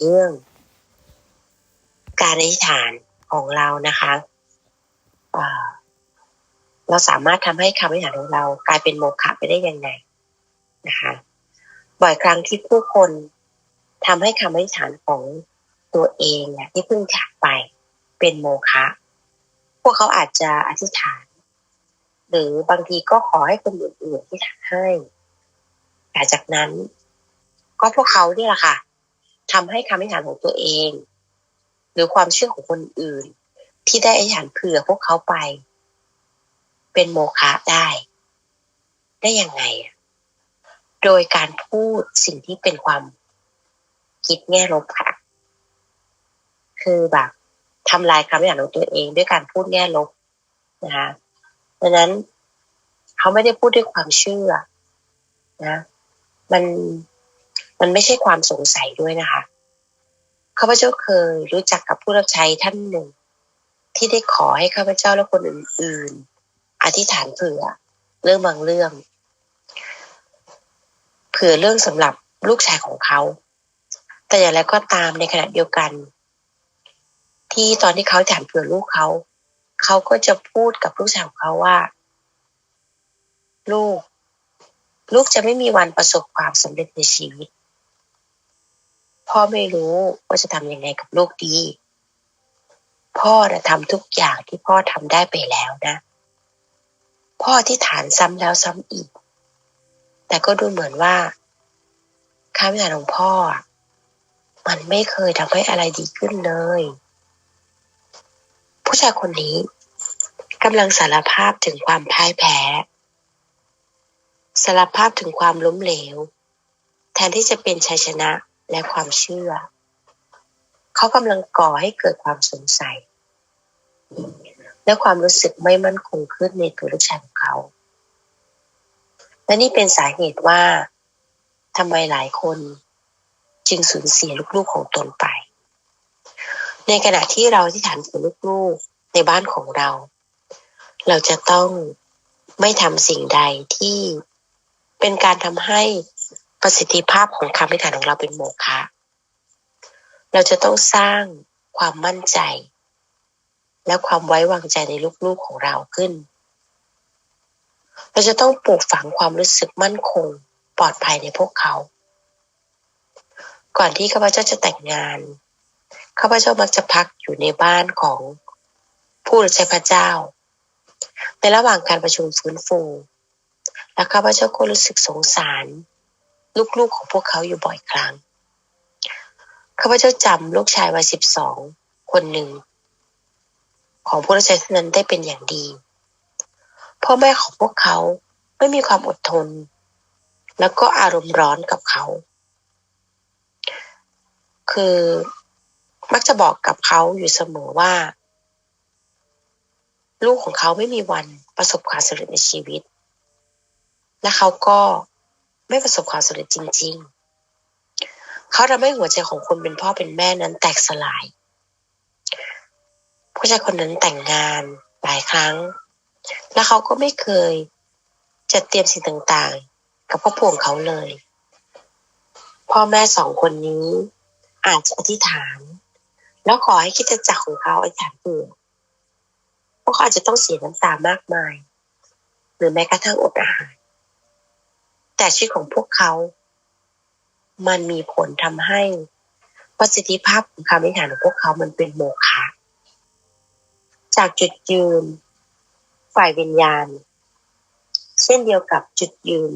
เรื่อง การอธิษฐานของเรานะคะเเราสามารถทำให้คำอธิษฐานของเรากลายเป็นโมฆะไปได้ยังไงนะคะ บ่อยครั้งที่ผู้คนทำให้คำอธิษฐานของตัวเองเนี่ยที่เพิ่งจากไปเป็นโมฆะพวกเขาอาจจะอธิษฐาน หรือบางทีก็ขอให้คนอื่นๆที่ฐานให้แต่จากนั้น ก็พวกเขาเนี่ยแหละค่ะ ทำให้คำอธิษฐานของตัวเอง หรือความเชื่อของคนอื่น ที่ได้อธิษฐานเผื่อพวกเขาไป เป็นโมฆะได้ ได้ยังไงโดยการพูดสิ่งที่เป็นความคิดแง่ลบค่ะ คือแบบทำลายคำอธิษฐานของตัวเองด้วยการพูดแง่ลบนะคะดังนั้นเขาไม่ได้พูดด้วยความเชื่อนะ มัน มันไม่ใช่ความสงสัยด้วยนะคะข้าพเจ้าเคยรู้จักกับผู้รับใช้ท่านหนึ่ง ที่ได้ขอให้ข้าพเจ้าและคนอื่น ๆ อธิษฐานเผื่อ เรื่องบางเรื่อง เผื่อเรื่องสำหรับลูกชายของเขา แต่อย่างไรก็ตามในขณะเดียวกัน ที่ตอนที่เขาถามเผื่อลูกเขา เขาก็จะพูดกับลูกชายของเขาว่า ลูก ลูกจะไม่มีวันประสบความสำเร็จในชีวิต พ่อไม่รู้ว่าจะทำยังไงกับลูกดี พ่อนะทำทุกอย่างที่พ่อทำได้ไปแล้วนะ พ่อที่ฐานซ้ำแล้วซ้ำอีก แต่ก็ดูเหมือนว่าคำอธิษฐานของพ่อ มันไม่เคยทำให้อะไรดีขึ้นเลย ผู้ชายคนนี้กำลังสารภาพถึงความพ่ายแพ้ สารภาพถึงความล้มเหลว แทนที่จะเป็นชัยชนะ และความเชื่อ เขากำลังก่อให้เกิดความสงสัย และความรู้สึกไม่มั่นคงขึ้นในตัวลูกชายของเขา และนี่เป็นสาเหตุว่าทำไมหลายคนจึงสูญเสียลูกๆของตนไป ในขณะที่เราที่ฐานถึงลูกๆในบ้านของเรา เราจะต้องไม่ทำสิ่งใดที่เป็นการทำให้ ประสิทธิภาพของคำอธิษฐานของเราเป็นโมฆะเราจะต้องสร้างความมั่นใจ และความไว้วางใจในลูกๆของเราขึ้น เราจะต้องปลูกฝังความรู้สึกมั่นคงปลอดภัยในพวกเขา ก่อนที่ข้าพเจ้าจะแต่งงานข้าพเจ้ามักจะพักอยู่ในบ้านของผู้รับใช้พระเจ้า ในระหว่างการประชุมฟื้นฟู และข้าพเจ้าก็รู้สึกสงสาร ลูกๆของพวกเขาอยู่บ่อยครั้งข้าพเจ้าจำลูกชายวัยสิบสองคนหนึ่ง ของผู้รับใช้ท่านนั้นได้เป็นอย่างดี พ่อแม่ของพวกเขาไม่มีความอดทน แล้วก็อารมณ์ร้อนกับเขา คือมักจะบอกกับเขาอยู่เสมอว่า ลูกของเขาไม่มีวันประสบความสำเร็จในชีวิต และเขาก็ ไม่ประสบความสำเร็จจริง ๆ เขาทำให้หัวใจของคนเป็นพ่อเป็นแม่นั้นแตกสลาย ผู้ชายคนนั้นแต่งงานหลายครั้ง และเขาก็ไม่เคยจัดเตรียมสิ่งต่างๆ กับครอบครัวของเขาเลย พ่อแม่สองคนนี้อาจจะอธิษฐาน แล้วขอให้คิดจักรของเขาอธิษฐานเผื่อพวกเขาอาจจะต้องเสียน้ำตามากมาย หรือแม้กระทั่งอดอาหาร แต่ชีวิตของพวกเขา มันมีผลทำให้ประสิทธิภาพของคำอธิษฐานของพวกเขามันเป็นโมฆะจากจุดยืน ฝ่ายวิญญาณ เช่นเดียวกับจุดยืน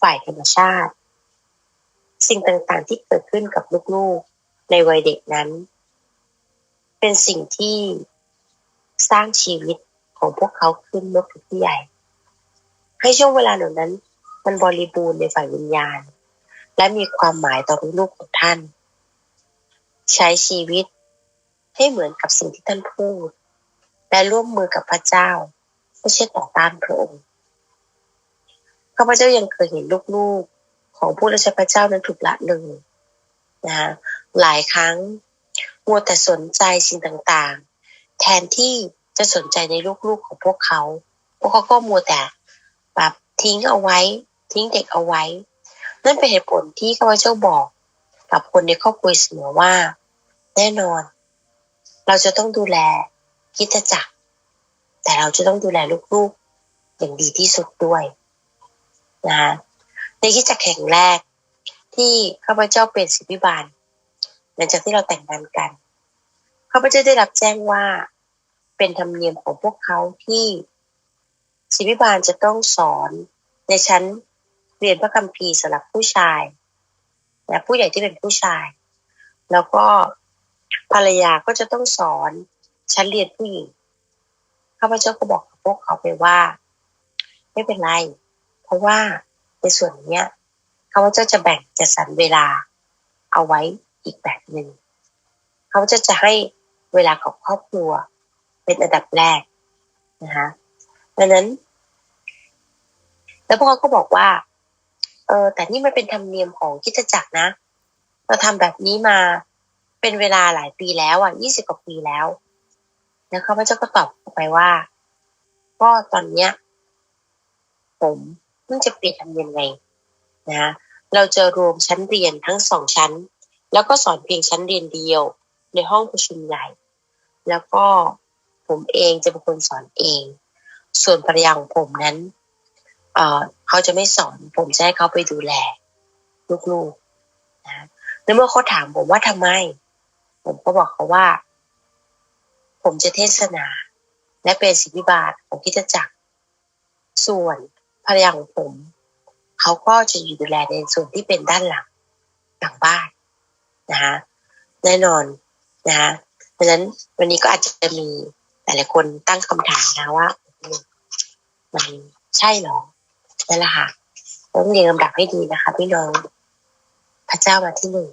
ฝ่ายธรรมชาติ สิ่งต่างๆที่เกิดขึ้นกับลูกๆ ในวัยเด็กนั้น เป็นสิ่งที่สร้างชีวิตของพวกเขาขึ้นเมื่อผู้ใหญ่ ให้ช่วงเวลาเหล่านั้น มันบริบูรณ์ในฝ่ายวิญญาณ และมีความหมายต่อลูกๆของท่าน ใช้ชีวิตให้เหมือนกับสิ่งที่ท่านพูด และร่วมมือกับพระเจ้า ไม่ใช่ต่อต้านพระองค์ข้าพเจ้ายังเคยเห็นลูกๆของผู้รับใช้พระเจ้านั้นถูกละเลยนะะหลายครั้งมัวแต่สนใจสิ่งต่างๆ แทนที่จะสนใจในลูกๆของพวกเขา พวกเขาก็มัวแต่แบบทิ้งเอาไว้ ทิ้งเด็กเอาไว้ นั่นเป็นเหตุผลที่ข้าพเจ้าบอกกับคนในครอบครัวเสมอว่า แน่นอน เราจะต้องดูแลคิดจักร แต่เราจะต้องดูแลลูกๆ อย่างดีที่สุดด้วยนะในคิดจักรแข่งแรก ที่ข้าพเจ้าเป็นศิบิบาลหลังจากที่เราแต่งงานกันข้าพเจ้าได้รับแจ้งว่าเป็นธรรมเนียมของพวกเขาที่ศิบิบาลจะต้องสอนในชั้น เรียนพระคัมภีร์สำหรับผู้ชาย และผู้ใหญ่ที่เป็นผู้ชาย แล้วก็ภรรยาก็จะต้องสอนชั้นเรียนผู้หญิงข้าพเจ้าก็บอกกับพวกเขาไปว่า ไม่เป็นไร เพราะว่าในส่วนนี้ข้าพเจ้าจะแบ่งจะสรรเวลาเอาไว้อีกแบบหนึ่งเขาพเจะจะให้เวลาของครอบครัว เป็นอันดับแรกนะคะดังนั้น แล้วพวกเขาก็บอกว่า เออแต่นี่มันเป็นธรรมเนียมของคิดจักรนะ เราทำแบบนี้มาเป็นเวลาหลายปีแล้วอะยี่สิบกว่าปีแล้วแล้วเขาพเจ้าก็ตอบไปว่า ก็ตอนเนี้ย ผมเพิ่งจะเปลี่ยนธรรมเนียมไงนะเราจะรวมชั้นเรียนทั้งสองชั้น แล้วก็สอนเพียงชั้นเรียนเดียว ในห้องประชุมใหญ่ แล้วก็ผมเองจะเป็นคนสอนเอง ส่วนภรรยาของผมนั้น เออ เขาจะไม่สอน ผมจะให้เขาไปดูแล ลูกๆนะแล้วเมื่อเขาถามผมว่าทำไม ผมก็บอกเขาว่า ผมจะเทศนา และเป็นศิบิบาตของคิดจักร ส่วนภรรยาของผม เขาก็จะอยู่ดูแลในส่วนที่เป็นด้านหลังหลังบ้านนะคะแน่นอนนะคะดังนั้นวันนี้ก็อาจจะมีแต่ละคนตั้งคำถามนะว่า มันใช่หรอ นั่นแหละค่ะต้องเรียงลำดับให้ดีนะคะ พี่น้อง พระเจ้ามาที่หนึ่ง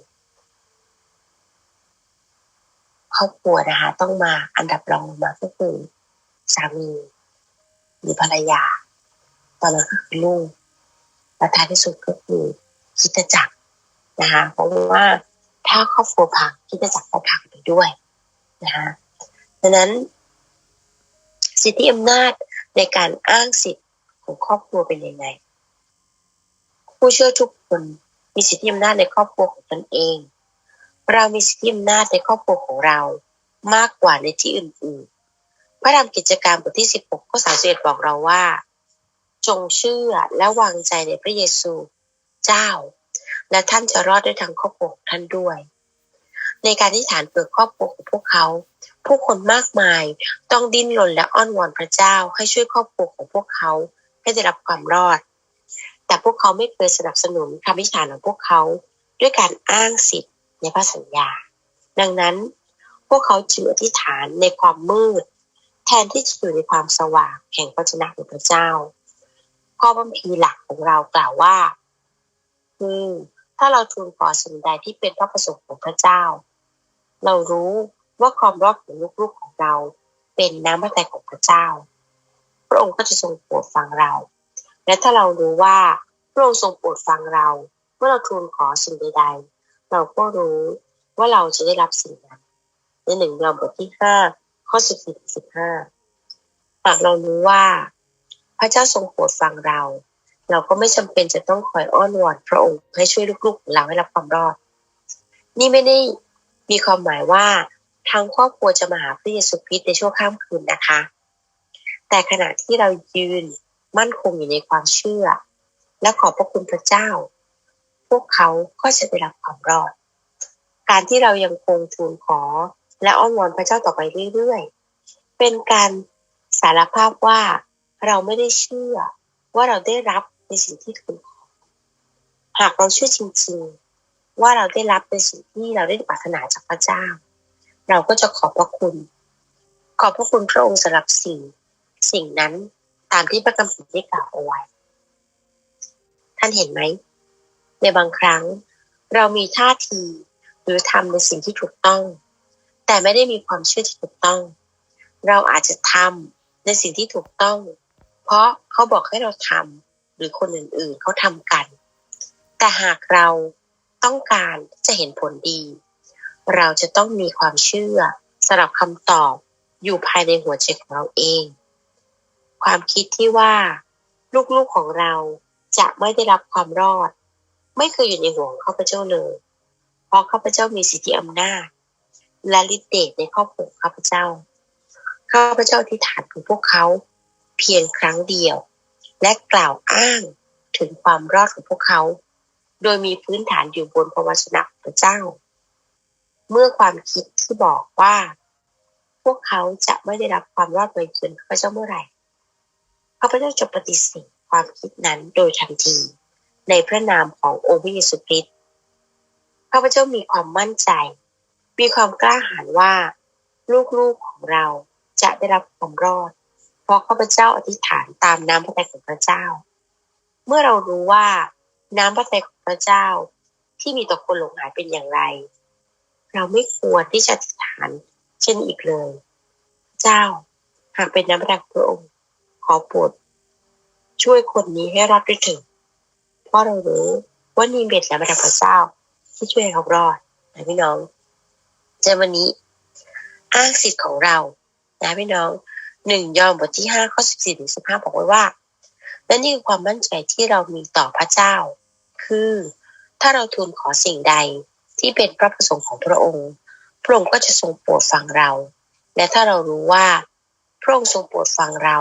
ครอบครัวนะคะ ต้องมาอันดับรองมาก็คือสามีหรือภรรยาตอนนั้นก็คือลูกและท้ายที่สุดก็คือคิดจักรนะคะเพราะว่าถ้าครอบครัวพังคิดจักรก็พังไปด้วยนะคะดังนั้น สิทธิอำนาจในการอ้างสิทธิ ของครอบครัวเป็นยังไง ผู้เชื่อทุกคนมีสิทธิอำนาจในครอบครัวของตนเอง เรามีสิทธิอำนาจในครอบครัวของเรามากกว่าในที่อื่นๆ พระธรรมกิจการบทที่ 16ข้อ31บอกเราว่า จงเชื่อและวางใจในพระเยซูเจ้า และท่านจะรอดด้วยทางครอบครัวของท่านด้วย ในการที่ฐานเปิดครอบครัวของพวกเขา ผู้คนมากมายต้องดิ้นรนและอ้อนวอนพระเจ้าให้ช่วยครอบครัวของพวกเขา ให้ได้รับความรอด แต่พวกเขาไม่เคยสนับสนุนคำวิจารณ์ของพวกเขาด้วยการอ้างสิทธิ์ในพระสัญญา ดังนั้นพวกเขาจึงอธิษฐานในความมืด แทนที่จะอยู่ในความสว่างแห่งพระชนะของพระเจ้า ข้อบัมพีหลักของเรากล่าวว่าคือถ้าเราทูลขอสิ่งใดที่เป็นพระประสงค์ของพระเจ้า เรารู้ว่าความรอดของลูกๆของเราเป็นน้ำพระทัยของพระเจ้า พระองค์ก็จะทรงโปรดฟังเรา และถ้าเรารู้ว่าพระองค์ทรงโปรดฟังเรา เมื่อเราทูลขอสิ่งใดๆ เราก็รู้ว่าเราจะได้รับสิ่งนั้นในหนึ่งยอห์นบทที่ห้าข้อสิบสี่สิบห้าหากเรารู้ว่า พระเจ้าทรงโปรดฟังเรา เราก็ไม่จำเป็นจะต้องคอยอ้อนวอนพระองค์ให้ช่วยลูกๆของเราให้รับความรอด นี่ไม่ได้มีความหมายว่าทางครอบครัวจะมาหาพระเยซูคริสต์ในช่วงข้ามคืนนะคะ แต่ขณะที่เรายืนมั่นคงอยู่ในความเชื่อ และขอบพระคุณพระเจ้า พวกเขาก็จะได้รับความรอด การที่เรายังคงทูลขอและอ้อนวอนพระเจ้าต่อไปเรื่อยๆ เป็นการสารภาพว่าเราไม่ได้เชื่อว่าเราได้รับในสิ่งที่ทูลขอ หากเราเชื่อจริงๆ ว่าเราได้รับในสิ่งที่เราได้ปรารถนาจากพระเจ้า เราก็จะขอบพระคุณ ขอบพระคุณพระองค์สำหรับสิ่ง สิ่งนั้นตามที่พระคัมภีร์ได้กล่าวเอาไว้ ท่านเห็นไหม ในบางครั้งเรามีท่าทีหรือทำในสิ่งที่ถูกต้อง แต่ไม่ได้มีความเชื่อที่ถูกต้อง เราอาจจะทำในสิ่งที่ถูกต้อง เพราะเขาบอกให้เราทำหรือคนอื่นๆเขาทำกัน แต่หากเราต้องการจะเห็นผลดี เราจะต้องมีความเชื่อสำหรับคำตอบอยู่ภายในหัวใจของเราเอง ความคิดที่ว่าลูกๆของเราจะไม่ได้รับความรอด ไม่เคยอยู่ในหัวของข้าพเจ้าเลย เพราะข้าพเจ้ามีสิทธิอำนาจ และฤทธิ์เดชในครอบครัวข้าพเจ้าข้าพเจ้าที่ฐานถึงพวกเขาเพียงครั้งเดียว และกล่าวอ้างถึงความรอดของพวกเขา โดยมีพื้นฐานอยู่บนพระวจนะของพระเจ้า เมื่อความคิดที่บอกว่า พวกเขาจะไม่ได้รับความรอดไปเกินข้าพเจ้าเมื่อไหร่ ข้าพเจ้าจะปฏิเสธความคิดนั้นโดยทันที ในพระนามขององค์พระเยซูคริสต์ข้าพเจ้ามีความมั่นใจ มีความกล้าหาญว่า ลูกๆของเราจะได้รับความรอด เพราะข้าพเจ้าอธิษฐานตามน้ำพระทัยของพระเจ้า เมื่อเรารู้ว่าน้ำพระทัยของพระเจ้าที่มีต่อคนหลงหายเป็นอย่างไร เราไม่ควรที่จะอธิษฐานเช่นอีกเลย เจ้าหากเป็นน้ำพระทัยของพระองค์ อโปรดช่วยคนนี้ให้รอดด้วยเถิดเพราะเรารู้ว่านี่เบ็ดน้ำพระทัยของพระเจ้า ที่ช่วยเขารอดนะพี่น้องจอวันนี้อ้างสิทธิ์ของเรา นะพี่น้องหนึ่งยอห์นบทที่ห้าข้อสิบสี่ถึงสิบห้าบอกไว้ว่าและนี่คือความมั่นใจที่เรามีต่อพระเจ้า คือถ้าเราทูลขอสิ่งใดที่เป็นพระประสงค์ของพระองค์ พระองค์ก็จะทรงโปรดฟังเรา และถ้าเรารู้ว่า พระองค์ทรงโปรดฟังเรา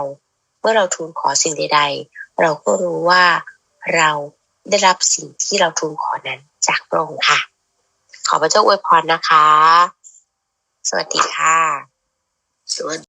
เมื่อเราทูลขอสิ่งใด ๆ เราก็รู้ว่าเราได้รับสิ่งที่เราทูลขอนั้นจากพระองค์ค่ะ ขอพระเจ้าอวยพรนะคะ สวัสดีค่ะ สวัสดี